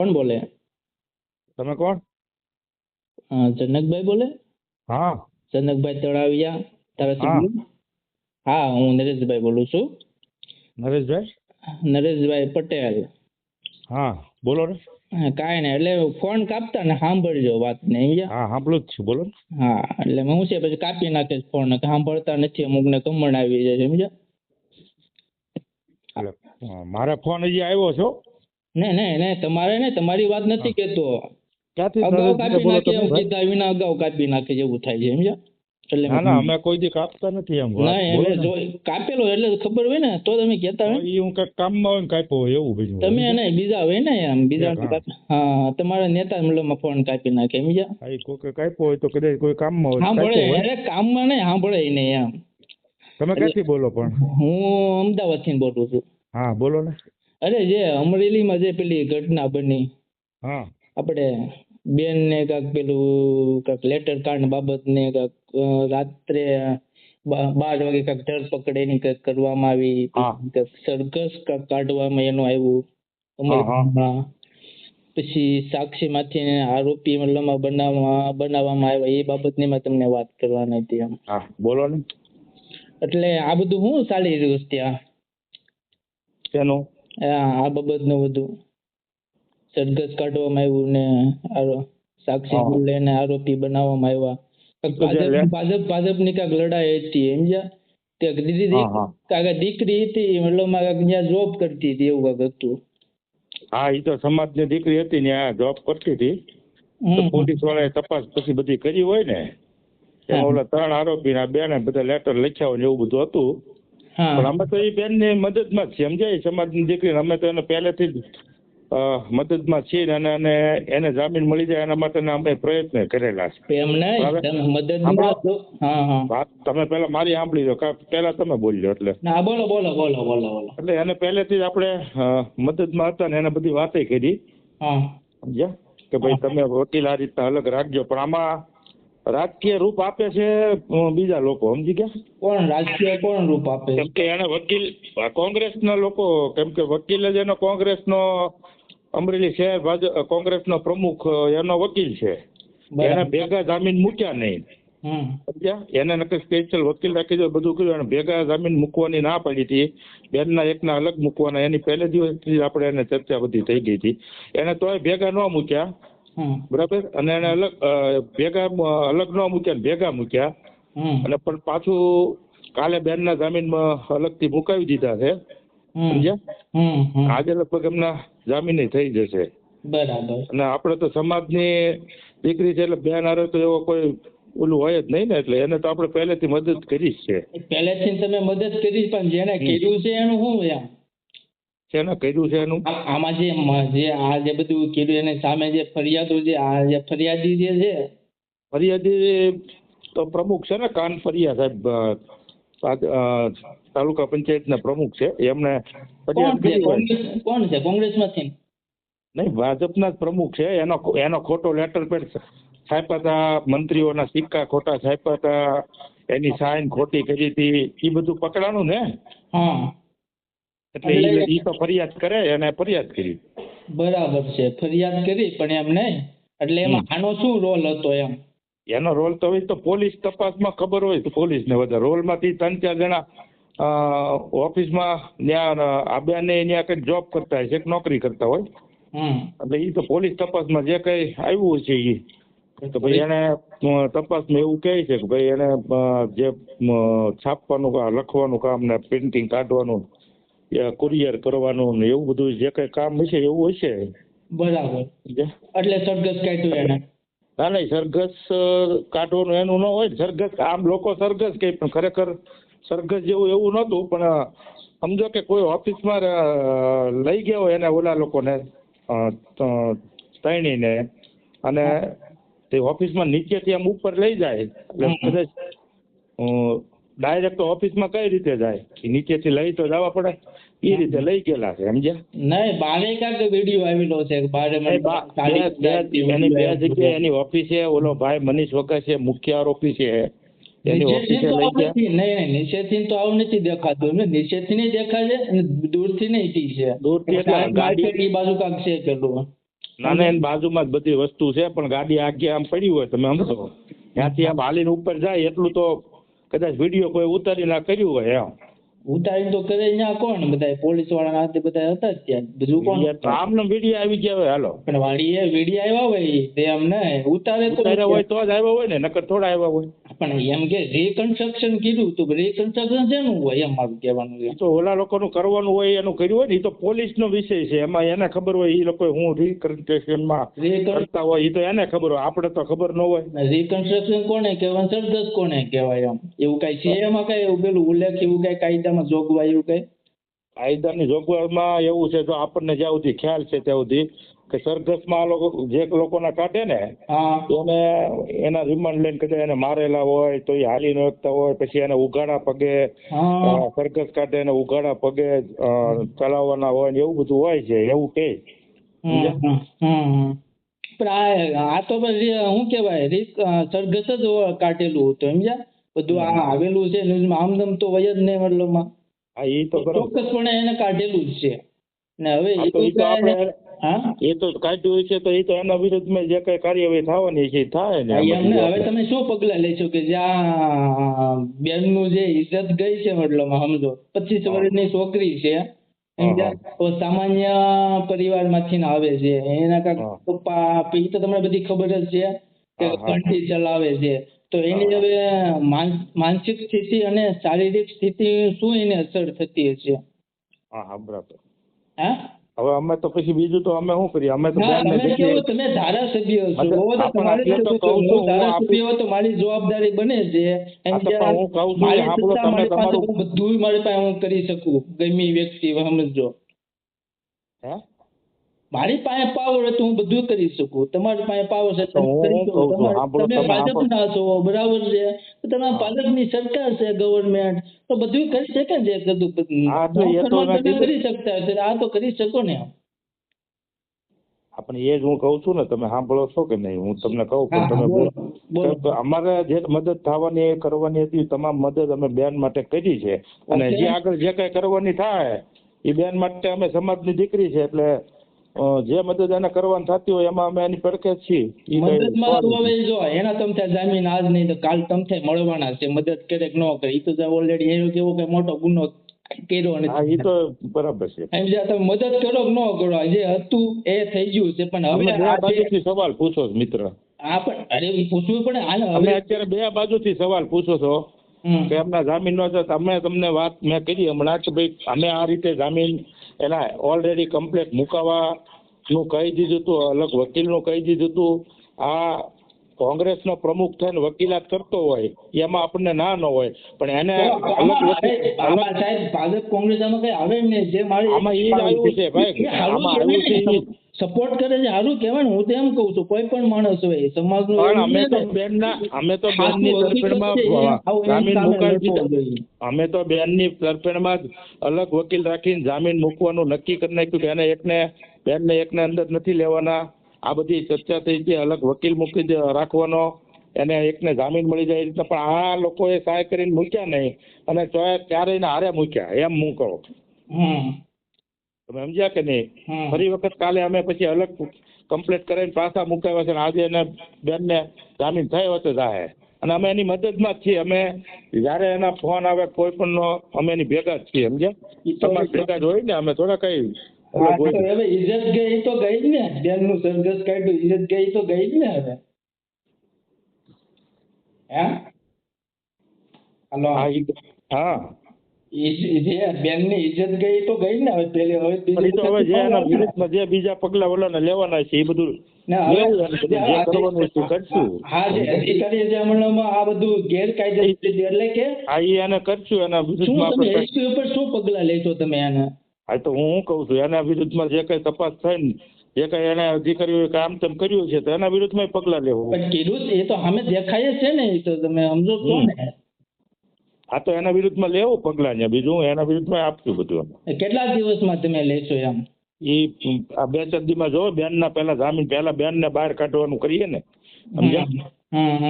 કોણ બોલે? તમે કોણ? જનકભાઈ બોલે? હા. જનકભાઈ તળાવિયા. ધારાસભ્ય હા. હું નરેશભાઈ બોલું છું. નરેશભાઈ? નરેશભાઈ પટેલ. હા બોલો ને. કાંઈ નહીં એટલે ફોન કાપતા ને સાંભળજો વાત ને હા સાંભળું જ છું બોલો ને. હા એટલે હું છે પછી કાપી નાખે ફોન સાંભળતા નથી અમુક ને કમણ આવી જાય સમજ્યા અ, ફોન હજી આવ્યો છો? નહીં નહીં નહીં તમારે ને તમારી વાત નથી કેતો. અગાઉ કાપી નાખે એમ કીધા વિના અગાઉ કાપી નાખે જેવું થાય છે સમજ્યા? એટલે ના ના અમે કોઈ દી કાપતા નથી એમ એટલે ને. કાપેલો એટલે ખબર હોય ને તો તમે કહેતા હોય ને. ઈ હું કામમાં હોય કાપ્યો હોય એવું બીજું તમે એને બીજા હોય ને એમ બીજા હા. તમારા નેતા ફોન કાપી નાખે કોઈ કાપ્યો હોય તો કદાચ કોઈ કામમાં હોય સાંભળે. અરે કામમાં નહીં સાંભળે નહીં એમ. તમે ક્યાંથી બોલો પણ? હું અમદાવાદથી બોલું છું. હા બોલો ને. અરે જે અમરેલીમાં જે પેલી ઘટના બની હા. આપણે બેન ને કાક પેલું કાક લેટર કાર્ડ બાબત ને કાક રાત્રે બાર વાગે કાક ધરપકડ એની કાક કરવામાં આવી. કાક સરઘસ કાક કાઢવામાં એનું આવ્યું હા, હા. અમરેલીમાં પછી આરોપી મતલબમાં બનાવવા બનાવવામાં આવ્યા. એ બાબતની મેં તમને વાત કરવાની હતી એમ. બોલો ને. એટલે આ બધું શું ચાલી રહ્યું છે ત્યાં? શેનું? આ બાબતનું બધું સરઘસ કાઢવામાં આવ્યું ને સાક્ષી લઈને આરોપી બનાવવામાં આવ્યા. ભાજપ ભાજપની કાંઈક લડાઈ હતી સમજ્યા? દીદી. દીકરી હતી મતલબમાં કાંઈક ત્યાં જોબ કરતી હતી એવું કાંઈક હતું. હા એ તો સમાજની દીકરી હતી ને આ જોબ કરતી હતી. પોલીસ વાળાએ તપાસ પછી બધી કરી હોય ને એમાં ઓલા ત્રણ આરોપી ના બેને બધા લેટર લખ્યા હોય ને એવું બધું હતું. પણ અમે તો એ બેનની મદદમાં જ છીએ. સમજાય? સમાજની દીકરી અમે તો એને પહેલેથી જ મદદમાં છીએ અને અને એને જામીન મળી જાય એના માટેના અમે પ્રયત્ન કરેલા છે. એમ નહીં? તમે પહેલા મારી સાંભળી લો. કા પહેલા તમે બોલ્યો એટલે? ના બોલો બોલો બોલો બોલો બોલો. એટલે એને પહેલેથી જ આપણે મદદ મદદમાં હતા ને એને બધી વાતે કરી. સમજ્યા? કે ભાઈ તમે વકીલ આ રીતના અલગ રાખજો. પણ આમાં રાજકીય રૂપ આપે છે બીજા લોકો સમજી ગયા? કોણ? રાજકીય કોણ રૂપ આપે કેમ કે એને વકીલ કોંગ્રેસના લોકો કેમ કે વકીલ જ એનો કોંગ્રેસનો અમરેલી શહેર ભાજપ કોંગ્રેસનો પ્રમુખ એનો વકીલ છે. એને ભેગા જામીન મૂક્યા નહીં. સમજ્યા? એને નકર સ્પેશિયલ વકીલ રાખી દો બધું કર્યું અને ભેગા જામીન મૂકવાની ના પડી હતી. બેનના એકના અલગ મૂકવાના એની પહેલે દિવસથી જ આપણે એને ચર્ચા બધી થઈ ગઈ હતી. એને તોય ભેગા ન મૂક્યા. બરાબર? અને એને અલગ ભેગા અલગ ન મૂક્યા ને ભેગા મૂક્યા. અને પણ પાછું કાલે બેનના જામીનમાં અલગથી મુકાવી દીધા છે. સમજ્યા? આજે લગભગ એમના જામીન થઈ જશે. બરાબર. અને આપણે તો સમાજની દીકરી છે એટલે બેન હારે તો એવો કોઈ ઓલું હોય જ નહીં ને એટલે એને તો આપણે પહેલેથી મદદ કરી જ છે. પહેલેથી તમે મદદ કરી પણ જેને કીધું છે એનું શું એમ શેને કર્યું છે એનું? આમાં જે જે આ જે બધું કર્યું એની સામે જે ફરિયાદો જે આ જે ફરિયાદી જે છે. ફરિયાદી તો પ્રમુખ છે ને કાન ફરિયા સાહેબ તાલુકા પંચાયતના પ્રમુખ છે. એમને કોણ છે? કોંગ્રેસમાંથી? નહીં ભાજપના જ પ્રમુખ છે. એનો એનો ખોટો લેટર પેડ છાપ્યા હતા મંત્રીઓના સિક્કા ખોટા છાપ્યા હતા એની સાઇન ખોટી કરી હતી. એ બધું પકડાણું ને? હા. એટલે એ તો ફરિયાદ કરે એને ફરિયાદ કરી. બરાબર છે ફરિયાદ કરી પણ એમ નહીં. એટલે એમાં આનો શું રોલ હતો એમ? એનો રોલ તો હોય તો પોલીસ તપાસમાં ખબર હોય તો પોલીસને વધારે. રોલમાંથી ત્રણ ચાર જણા ઓફિસમાં ત્યાં આ બેને ત્યાં કંઈક જોબ કરતા હોય છે નોકરી કરતા હોય. એટલે એ તો પોલીસ તપાસમાં જે કંઈ આવ્યું છે એ તો ભાઈ એને તપાસમાં એવું કહે છે કે ભાઈ એને જે છાપવાનું લખવાનું કામ ને પ્રિન્ટિંગ કાઢવાનું કુરિયર કરવાનું ને એવું બધું જે કઈ કામ હશે એવું હશે. બરાબર. એટલે સરઘસ કાઢ્યું એને? ના નહીં સરઘસ કાઢવાનું એનું ન હોય સરઘસ આમ લોકો સરઘસ કહે પણ ખરેખર સરઘસ જેવું એવું નહોતું પણ સમજો કે કોઈ ઓફિસમાં લઈ ગયો હોય એને ઓલા લોકોને તણીને અને તે ઓફિસમાં નીચેથી આમ ઉપર લઈ જાય એટલે. કદાચ ડાયરેક્ટ ઓફિસમાં કઈ રીતે જાય? નીચેથી લઈ તો જવા પડે? એ રીતે લઈ ગયેલા છે સમજ્યા? નહીં બારે કાંક વીડિયો આવેલો છે બારે એની બે જગ્યાએ એની ઓફિસે ઓલો ભાઈ મનીષ વકાસે મુખ્ય આરોપી છે. એની ઓફિસે લઈ ગયા. નહીં નહીં નીચેથી તો આવું નથી દેખાતું. એમને નીચેથી નહીં દેખાય છે દૂરથી નહીં છે. દૂરથી એટલે ગાડી- બાજુ કાંક છે પેલું નાના એની બાજુમાં જ બધી વસ્તુ છે પણ ગાડી આગે આમ પડી હોય તમે સમજો. ત્યાંથી આમ હાલીને ઉપર જાય એટલું તો કદાચ વીડિયો કોઈ ઉતારી ના કર્યું હોય એમ. ઉતારીને તો કરે ત્યાં કોણ? બધા પોલીસવાળા હાથે બધા હતા જ ત્યાં બીજું કોણ? આમને વીડિયો આવી ગયા હોય હાલો. પણ વાળી એ વીડિયો આવ્યા હોય તે અમને ઉતારે તો હોય તો જ આવ્યા હોય ને નકર થોડા આવ્યા હોય. પણ એમ કે રિકન્સ્ટ્રક્શન કીધું તો રિકન્સ્ટ્રક્શન શેનું હોય એમ મારું કહેવાનું છે. તો ઓલા લોકોનું કરવાનું હોય એનું કર્યું હોય ને એ તો પોલીસનો વિષય છે. એમાં એને ખબર હોય એ લોકો હું રિકન્સ્ટ્રક્શનમાં કરતા હોય એ તો એને ખબર હોય. આપણે તો ખબર ન હોય. રિકન્સ્ટ્રક્શન કોને કહેવાય? સરદસ કોને કહેવાય એમ? એવું કઈ છે એમાં કઈ? એવું પેલું ઉલ્લેખ એવું કઈ કાયદામાં જોગવાઈ એવું કઈ? કાયદાની જોગવાઈમાં એવું છે જો આપણને જ્યાં સુધી ખ્યાલ છે ત્યાં સુધી કે સરઘસમાં લોકો જે લોકોના કાઢે ને હા. એને એના રિમાન્ડ લઈને કદાચ એને મારેલા હોય તો એ હાલી નોકતા હોય પછી એને ઉઘાડા પગે સરઘસ કાઢે એને ઉઘાડા પગે ચલાવવાના હોય ને એવું બધું હોય છે એવું કે. પણ આ આ તો પછી શું કેવાય રિસ્ક સરઘસ જ કાઢેલું હતું સમજ્યા? બધું આ આવેલું છે ન્યૂઝમાં આમદમ તો હોય જ નહીં મતલબમાં હા એ તો ચોક્કસપણે એને કાઢેલું જ છે. ને હવે એ તો આપણે હા? એ તો કાઢ્યું છે તો એ તો એના વિરુદ્ધમાં જે કઈ કાર્યવાહી થવાની છે થાય ને એમને હવે તમે શું પગલા લેશો કે જ્યાં બેનનું જે ઇજ્જત ગઈ છે મતલબ સમજો? પચીસ વર્ષની છોકરી છે સામાન્ય પરિવારમાંથી ને આવે છે એના કાંઈક હા. પપ્પા તો તમને બધી ખબર જ છે કે. ઘંટી ચલાવે છે. તો એની હવે માન- માનસિક સ્થિતિ અને શારીરિક સ્થિતિ શું એને અસર થતી હશે? હા હા બરાબર. હા? હવે અમે તો પછી બીજું તો અમે શું કરીએ? અમે તો તમે ધારાસભ્ય છો. ધારાસભ્ય તો મારી જવાબદારી બને છે. એમ કે હું કહું છું, મારી તમે પાસે તમારું- હું મારી પાસે હું કરી શકું ગમી વ્યક્તિ સમજો હે? મારી પાસે પાવર હોય હું બધું કરી શકું. તમારી પાસે પાવર છે તમે ભાજપના છો બરાબર છે. તમે ભાજપની સરકાર છે ગવર્મેન્ટ તો બધું કરી શકે ને જે બધું. કરી શકતા હોય આ તો કરી શકો ને આપણે એ જ હું કહું છું ને તમે સાંભળો છો કે નહીં? હું તમને કહું પણ તમે બોલો. અમારે જે મદદ થવાની એ કરવાની હતી તમામ મદદ અમે બેન માટે કરી છે. અને જે આગળ જે કઈ કરવાની થાય એ બેન માટે અમે સમાજની દીકરી છે એટલે જે મદદ એને કરવાની થતી હોય એમાં અમે એની પડખે છીએ. મદદમાં હવે જો એના તમ થાય જામીન આજ નહીં તો કાલ તમ થાય મળવાના છે. મદદ કરે કે ન કરે. એ તો ઓલરેડી એનો કેવો કે મોટો ગુનો કર્યો હા એ તો બરાબર છે. એમ જે તમે મદદ કરો કે ન કરો જે હતું એ થઈ ગયું છે. પણ હવે આ બાજુથી સવાલ પૂછો મિત્ર. હા પણ અરે પૂછવું પડે. અમે હવે અત્યારે બે બાજુથી સવાલ પૂછો છો. કે એમના જામીન નો અમે તમને વાત મેં કરી હમણાં કે ભાઈ, અમે આ રીતે જામીન એના ઓલરેડી કમ્પ્લેટ મુકાવાનું કહી દીધું હતું, અલગ વકીલનું કહી દીધું હતું. આ કોંગ્રેસનો પ્રમુખ થઈને વકીલાત કરતો હોય એમાં આપણને ના ન હોય. પણ એને અલગ આમાં વકીલ અરે, આમાં સાહેબ ભાજપ કોંગ્રેસ આમાં કઈ આવે નહીં. જે મારી આમાં ઈ આવ્યું છે ભાઈ. આમાં આવ્યું છે સપોર્ટ કરે છે. સારું કહેવાય હું તો એમ કહું છું કોઈ પણ માણસ હોય સમાજ પણ અમે તો બેન બેનના અમે તો બેનની તરફેણમાં જામીન મુકાવી. અમે તો બેનની તરફેણમાં જ અલગ વકીલ રાખીને જામીન મૂકવાનું નક્કી કરી નાખ્યું કે એને એકને બેનને એકને અંદર નથી લેવાના. આ બધી ચર્ચા થઈ છે અલગ વકીલ મૂકી રાખવાનો એને એકને જામીન મળી જાય એ પણ આ લોકોએ સહાય કરીને મૂક્યા નહીં. અને ત્યારે એને હારે મૂક્યા એમ હું કહું. તમે સમજ્યા કે નહીં? ફરી વખત કાલે અમે પછી અલગ કમ્પ્લેટ કરીને પાછા મુકાવ્યા છે અને આજે એને બેનને જામીન થયો હતો જાહે. અને અમે એની મદદમાં જ છીએ. અમે જ્યારે એના ફોન આવે કોઈ પણ અમે એની ભેગા જ છીએ સમજ્યા? ઈ ભેગા જ હોય ને અમે થોડા કઈ હવે ઇજ્જત ગઈ તો ગઈ જ ને. બેનનું સરઘસ કાઢ્યું ઇજ્જત ગઈ તો ગઈ જ ને હવે. હે? હાલો. હા બેનની ઇજ્જત ગઈ તો ગઈ ને હવે પેલી હવે પણ તો હવે જે એના બીજી વિરુદ્ધમાં જે બીજા પગલા ઓલાને લેવાના છે એ બધું શું પગલા લેશો તમે એને હા તો હું શું કહું છું એના વિરુદ્ધમાં જે કઈ તપાસ થાય ને જે કઈ એને અધિકારીઓએ કામ તેમ કર્યું છે તો એના વિરુદ્ધમાં પગલાં લેવું. કીધું એ તો અમે દેખાય છે ને એ તો તમે સમજો છો ને. હા તો એના વિરુદ્ધમાં લેવું પગલાં ને બીજું એના વિરુદ્ધમાં આપશું બધું કેટલા દિવસમાં તમે લેશો એમ? એ આ બે ચાર દીમાં જો બેનના પહેલા જામીન પહેલા બેનને બહાર કાઢવાનું કરીએ ને સમજ્યા?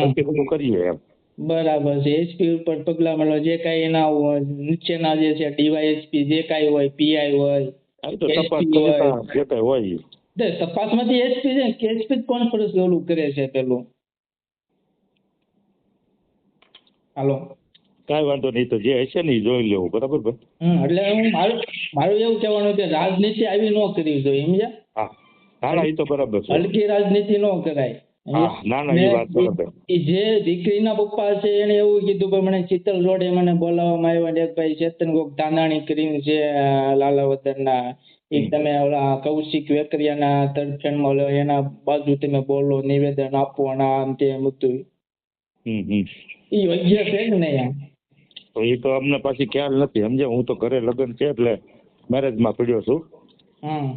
પછી બધું કરીએ એમ. બરાબર છે. એસપી ઉપર પગલા મળો જે કાંઈ એના હોય નીચેના જે છે ડીવાયએસપી જે કાંઈ હોય પીઆઈ હોય તપાસ. જે કઈ હોય તપાસમાંથી એસપી છે કે એસપી કોન્ફરન્સ ઓલું કરે છે પેલું? હાલો. કાંઈ વાંધો નહીં તો જે હશે ને એ જોઈ લેવું બરાબર ભાઈ? એટલે હું મારું મારું એવું કહેવાનું કે રાજનીતિ આવી ન કરવી જોઈએ સમજ્યા? હા ના એ તો બરાબર છે. હલકી રાજનીતિ ન કરાય. હા ના ના એ જે દીકરીના પપ્પા છે એને એવું કીધું કે મને ચિત્તલ રોડે મને બોલાવવામાં આવ્યા ને ભાઈ ચેતન કોક ધાનાણી કરીને છે લાલાવતરના એ તમે ઓલા કૌશિક વેકરિયાના તરફેણમાં એના બાજુ તમે બોલો નિવેદન આપો અને આમ તેમ બધું હમ યોગ્ય છે નહીં તો એ તો અમને પાછી ખ્યાલ નથી સમજે હું તો ઘરે લગ્ન છે એટલે મેરેજમાં પડ્યો છું. હમ.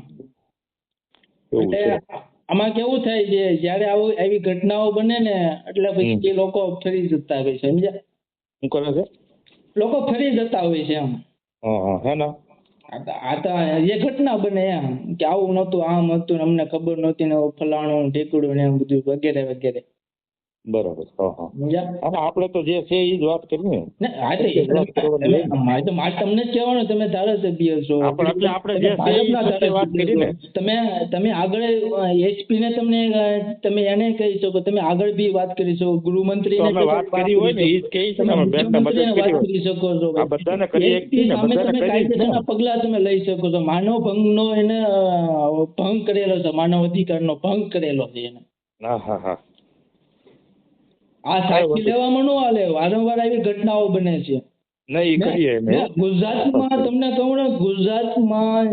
એવું છે. એટલે આમાં કેવું થાય છે જ્યારે આવું આવી ઘટનાઓ બને ને એટલે પછી એ લોકો ફરી જતા હોય છે સમજ્યા? શું કરે છે? લોકો ફરી જતા હોય છે એમ હા ને? આ તો- એ ઘટના બને એમ કે આવું નહોતું આમ હતું અમને ખબર નહોતી ને ફલાણું ઢીકડું ને એમ બધું વગેરે વગેરે. બરાબર અને આપણે તો જે છે એ જ વાત કરી ને તમે- મારે તો મારે તમને જ કહેવાનું તમે ધારાસભ્ય છો આપણે- એટલે આપણે જે છે ભાજપના વાત ધારાસભ્ય. તમે તમે આગળ એચપી ને તમને તમે એને કહી શકો તમે આગળ બી વાત કરી શકો ગૃહમંત્રી ને વાત કરી હોય ને એ જ કહી ને કરી વાત કરી શકો છો આ બધાને કરી એક એસપી ને, સામે તમે ને. કાયદેસરના પગલા તમે લઈ શકો છો. માનવ ભંગનો એને ભંગ કરેલો છે માનવ અધિકારનો ભંગ કરેલો છે એને. હા હા હા. આ સાચી લેવામાં ન હાલે વારંવાર આવી ઘટનાઓ બને છે. નહીં કરીએ ગુજરાતમાં તમને કહું ને ગુજરાતમાં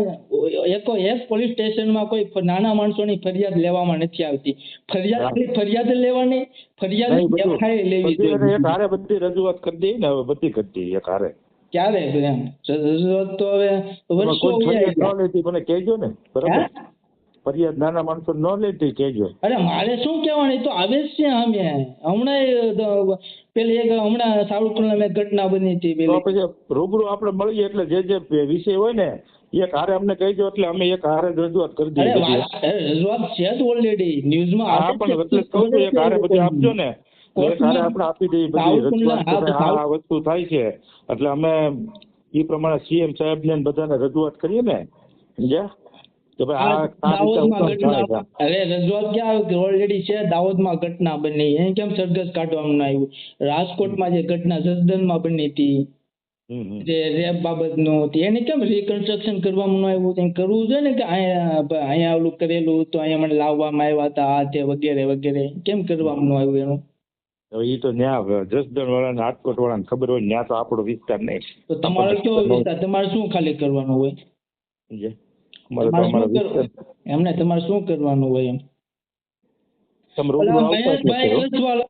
એકો એક પોલીસ સ્ટેશનમાં કોઈ નાના માણસોની ફરિયાદ લેવામાં નથી આવતી. ફરિયાદ ફરિયાદ લેવાની ફરિયાદ એફઆઈ લેવી જોઈએ. હારે બધી રજૂઆત કરી દઈએ ને હવે બધી કરી દઈએ એક હારે. ક્યારે એમ? તો હવે વર્ષો મને કહેજો ને બરાબર? ફરિયાદ નાના માણસો ન લેતી કેજો અરે મારે શું કહેવાનું? તો આવે જ છે અમે હમણાં પેલી એક હમણાં સાવરકુંડલા એક ઘટના બની હતી પેલી. પછી રૂબરૂ આપણે મળીએ એટલે જે જે વિષય હોય ને એક હારે અમને કહેજો એટલે અમે એક હારે જ રજૂઆત કરી દઈએ. રજૂઆત છે જ ઓલરેડી ન્યૂઝમાં હા પણ એટલે કહું છું એક હારે બધી આપજો ને. એક હારે આપણે આપી દઈએ બધી રજૂઆત આ વસ્તુ થાય છે. એટલે અમે એ પ્રમાણે સીએમ સાહેબ ને બધાને રજૂઆત કરીએ ને. સમજ્યા? કે ભાઈ દાહોદમાં ઘટના અરે રજૂઆત ક્યાં ઓલરેડી છે દાહોદમાં ઘટના બની. એ કેમ સરઘસ કાઢવામાં ન આવ્યું? રાજકોટમાં જે ઘટના સદનમાં બની હતી. જે રેપ બાબતનું હતી એને કેમ રિકન્સ્ટ્રક્શન કરવામાં ન આવ્યું? કંઈ કરવું છે ને કે અહીંયા અહીંયા ઓલું કરેલું તો અહીંયા મને લાવવામાં આવ્યા હતા આ તે વગેરે વગેરે. કેમ કરવામાં ન આવ્યું એનું? હવે એ તો ન્યા જસદણ વાળા રાજકોટ વાળાને ખબર હોય ન્યા તો આપણો વિસ્તાર નહીં. તો તમારે કેવો વિસ્તાર તમારે શું ખાલી કરવાનું હોય? એમને તમારે શું કરવાનું હોય એમ? મહેશભાઈ